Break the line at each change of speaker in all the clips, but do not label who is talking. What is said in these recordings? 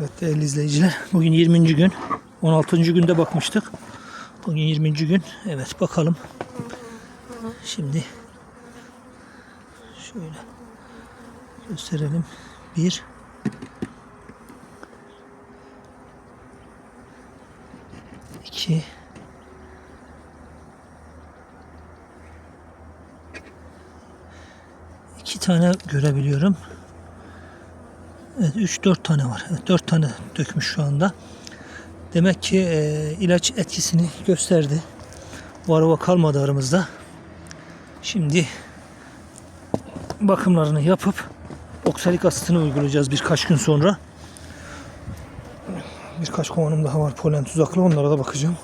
Evet değerli izleyiciler. Bugün 20. gün. 16. günde bakmıştık. Bugün 20. gün. Evet bakalım. Şimdi şöyle gösterelim. Bir iki iki tane görebiliyorum. Evet 3-4 tane var. Evet, 4 tane dökmüş şu anda. Demek ki e, ilaç etkisini gösterdi. Varova kalmadı aramızda. Şimdi bakımlarını yapıp oksalik asitini uygulayacağız birkaç gün sonra. Birkaç kovanım daha var polen tuzaklı onlara da bakacağım.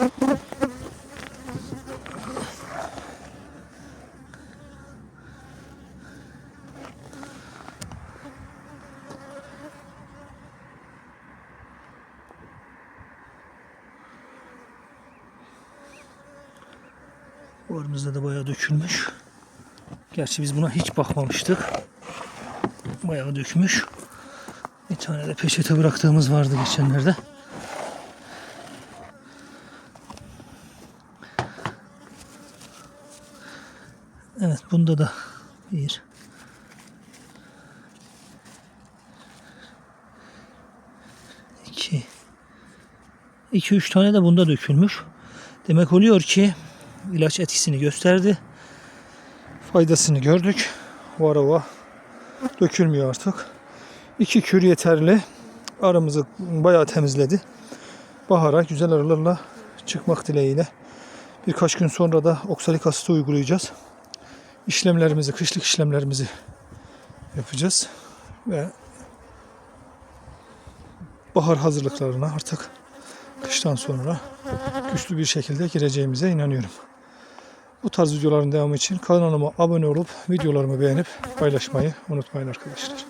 Bu aramızda da bayağı dökülmüş. Gerçi biz buna hiç bakmamıştık. Bayağı dökmüş. Bir tane de peçete bıraktığımız vardı geçenlerde. Evet bunda da bir iki iki üç tane de bunda dökülmüş. Demek oluyor ki ilaç etkisini gösterdi. Faydasını gördük. Varova dökülmüyor artık. İki kür yeterli. Aramızı bayağı temizledi. Bahara güzel arılarla çıkmak dileğiyle. Birkaç gün sonra da oksalik asiti uygulayacağız. İşlemlerimizi, kışlık işlemlerimizi yapacağız. Ve bahar hazırlıklarına artık kıştan sonra güçlü bir şekilde gireceğimize inanıyorum. Bu tarz videoların devamı için kanalıma abone olup videolarımı beğenip paylaşmayı unutmayın arkadaşlar.